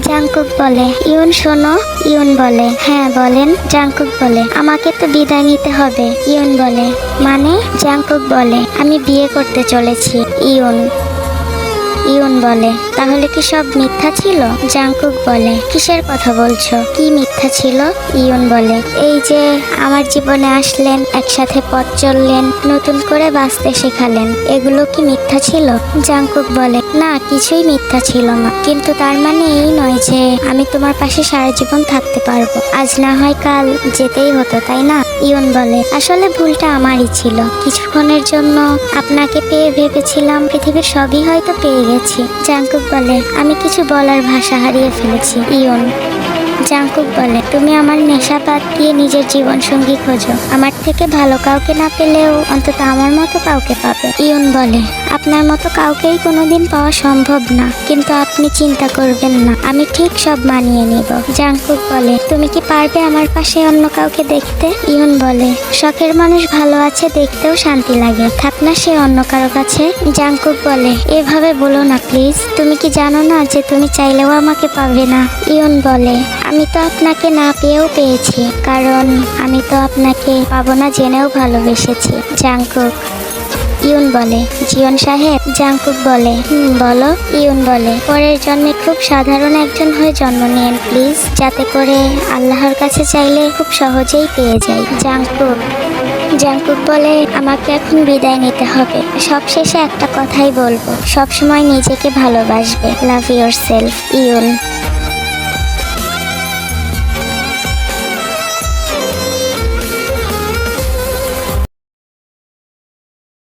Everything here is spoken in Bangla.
জাংকুক বলে। ইউন শোনো, ইউন বলে। হ্যাঁ বলেন, জাংকুক বলে। আমাকে তো বিদায় নিতে হবে, ইউন বলে। মানে জাংকুক বলে, আমি বিয়ে করতে চলেছি, ইউন। ইউন বলে। তাহলে কি সব মিথ্যা ছিল? জাংকুক বলে। কিসের কথা বলছো? কি মিথ্যা ছিল? ইয়ন বলে। এই যে, আমার জীবনে আসলেন, একসাথে পথ চললেন, নতুন করে বাঁচতে শেখালেন। এগুলো কি মিথ্যা ছিল? জাংকুক বলে, না, কিছুই মিথ্যা ছিল না। কিন্তু তার মানে এই নয় যে, আমি তোমার পাশে সারা জীবন থাকতে পারব। আজ না হয় কাল যেতেই হতো, তাই না? ইয়ন বলে, আসলে ভুলটা আমারই ছিল। কিছুক্ষণের জন্য আপনাকে পেয়ে ভেবেছিলাম, পৃথিবীর সবই হয়তো পেয়ে গেছি। জাংকুক বলে আমি কিছু বলার ভাষা হারিয়ে ফেলেছি ইয়ন। জাংকুক বলে, তুমি আমার নেশা বাদ দিয়ে নিজের জীবন সঙ্গী খোঁজো। আমার থেকে ভালো কাউকে না পেলেও অন্তত আমার মতো কাউকে পাবে। ইয়ন বলে, আপনার মতো কাউকেই কোনোদিন পাওয়া সম্ভব না। কিন্তু আপনি চিন্তা করবেন না, আমি ঠিক সব মানিয়ে নিব। জাংকুক বলে, তুমি কি পারবে আমার পাশে অন্য কাউকে দেখতে? ইয়ন বলে, শখের মানুষ ভালো আছে দেখতেও শান্তি লাগে। থাক না সে অন্য কারও কাছে। জাংকুক বলে, এভাবে বলো না, প্লিজ। তুমি কি জানো না যে তুমি চাইলেও আমাকে পাবে না? ইয়ন বলে আমি তো আপনাকে না পেয়েও পেয়েছি, কারণ আমি তো আপনাকে পাবো না জেনেও ভালোবেসেছি। জাংকুক, ইউন বলে। জিয়ন সাহেব, জাংকুক বলে। বলো, ইউন বলে। পরের জন্মে খুব সাধারণ একজন হয়ে জন্ম নিন প্লিজ। যাতে করে আল্লাহর কাছে চাইলে খুব সহজেই পেয়ে যাই। জাংকুক জাংকুক বলে, আমাকে এখন বিদায় নিতে হবে। সবশেষে একটা কথাই বলব। সবসময় নিজেকে ভালোবাসবে। Love yourself Yoon.